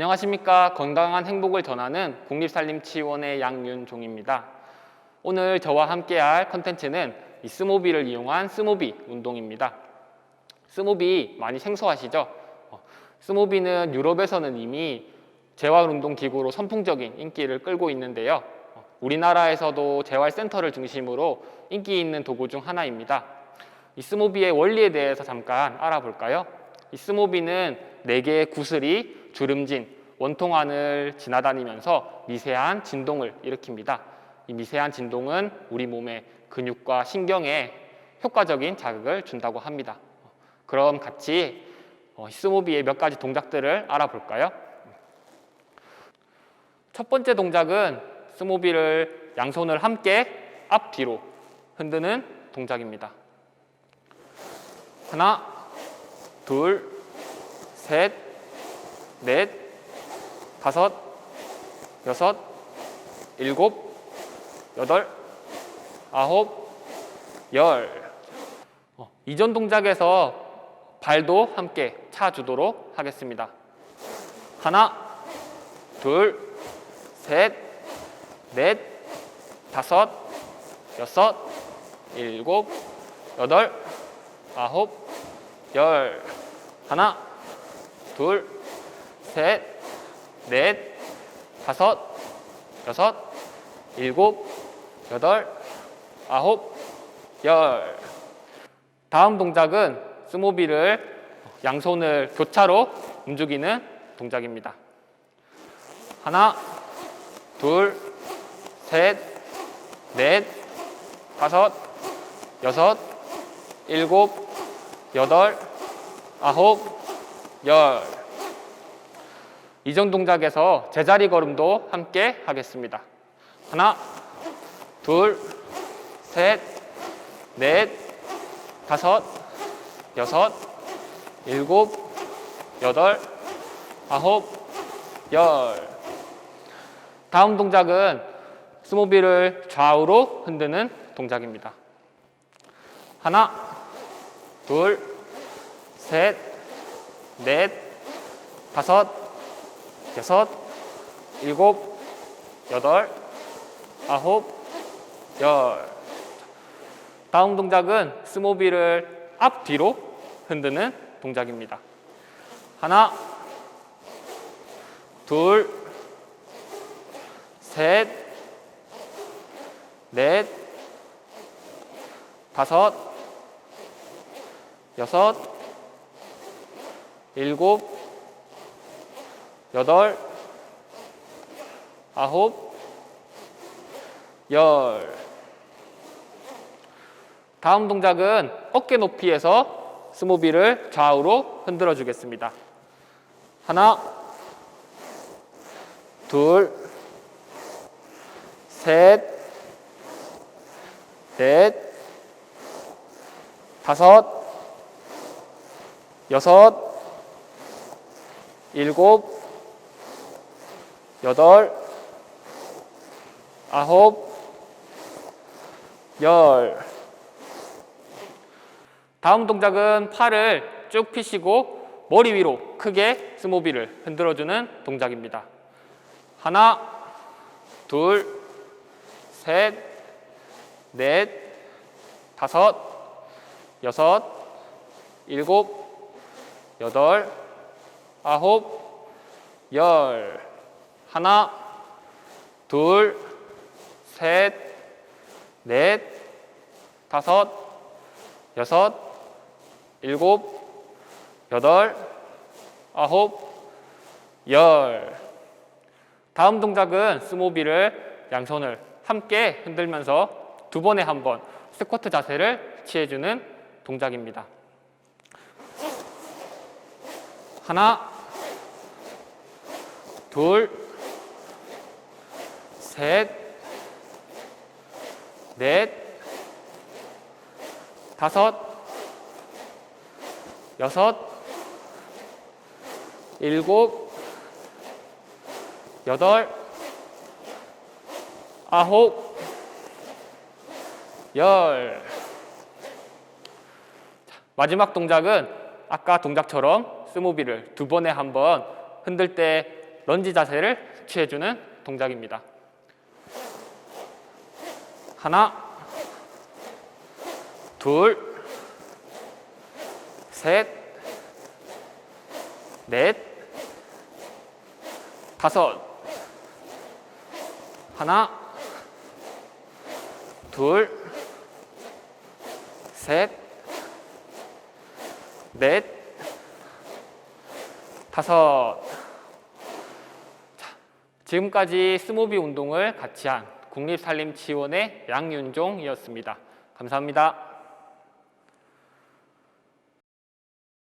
안녕하십니까 건강한 행복을 전하는 국립산림치원의 양윤종입니다. 오늘 저와 함께할 컨텐츠는 이 스모비를 이용한 스모비 운동입니다. 스모비 많이 생소하시죠? 어, 스모비는 유럽에서는 이미 재활 운동 기구로 선풍적인 인기를 끌고 있는데요. 어, 우리나라에서도 재활센터를 중심으로 인기 있는 도구 중 하나입니다. 이 스모비의 원리에 대해서 잠깐 알아볼까요? 이 스모비는 네 개의 구슬이 주름진 원통 안을 지나다니면서 미세한 진동을 일으킵니다. 이 미세한 진동은 우리 몸의 근육과 신경에 효과적인 자극을 준다고 합니다. 그럼 같이 어, 스모비의 몇 가지 동작들을 알아볼까요? 첫 번째 동작은 스모비를 양손을 함께 앞뒤로 흔드는 동작입니다. 하나, 둘, 셋, 넷, 다섯, 여섯, 일곱, 여덟, 아홉, 열. 어, 이전 동작에서 발도 함께 차주도록 하겠습니다. 하나, 둘, 셋, 넷, 다섯, 여섯, 일곱, 여덟, 아홉, 열. 하나, 둘, 셋, 넷, 다섯, 여섯, 일곱, 여덟, 아홉, 열. 다음 동작은 스모비를 양손을 교차로 움직이는 동작입니다. 하나, 둘, 셋, 넷, 다섯, 여섯, 일곱, 여덟, 아홉, 열. 이전 동작에서 제자리 걸음도 함께 하겠습니다. 하나, 둘, 셋, 넷, 다섯, 여섯, 일곱, 여덟, 아홉, 열. 다음 동작은 스모비를 좌우로 흔드는 동작입니다. 하나, 둘, 셋, 넷, 다섯, 여섯, 일곱, 여덟, 아홉, 열. 다음 동작은 스모비를 앞뒤로 흔드는 동작입니다. 하나, 둘, 셋, 넷, 다섯, 여섯, 일곱, 여덟, 아홉, 열. 다음 동작은 어깨 높이에서 스모비를 좌우로 흔들어 주겠습니다. 하나, 둘, 셋, 넷, 다섯, 여섯, 일곱, 여덟, 아홉, 열. 다음 동작은 팔을 쭉 펴시고 머리 위로 크게 스모비를 흔들어주는 동작입니다. 하나, 둘, 셋, 넷, 다섯, 여섯, 일곱, 여덟, 아홉, 열. 하나, 둘, 셋, 넷, 다섯, 여섯, 일곱, 여덟, 아홉, 열. 다음 동작은 스모비를 양손을 함께 흔들면서 두 번에 한 번 스쿼트 자세를 취해주는 동작입니다. 하나, 둘, 셋, 넷, 다섯, 여섯, 일곱, 여덟, 아홉, 열. 자, 마지막 동작은 아까 동작처럼 스모비를 두 번에 한 번 흔들 때 런지 자세를 취해주는 동작입니다. 하나, 둘, 셋, 넷, 다섯, 하나, 둘, 셋, 넷, 다섯. 자, 지금까지 스모비 운동을 같이 한 국립산림치원의 양윤종이었습니다. 감사합니다.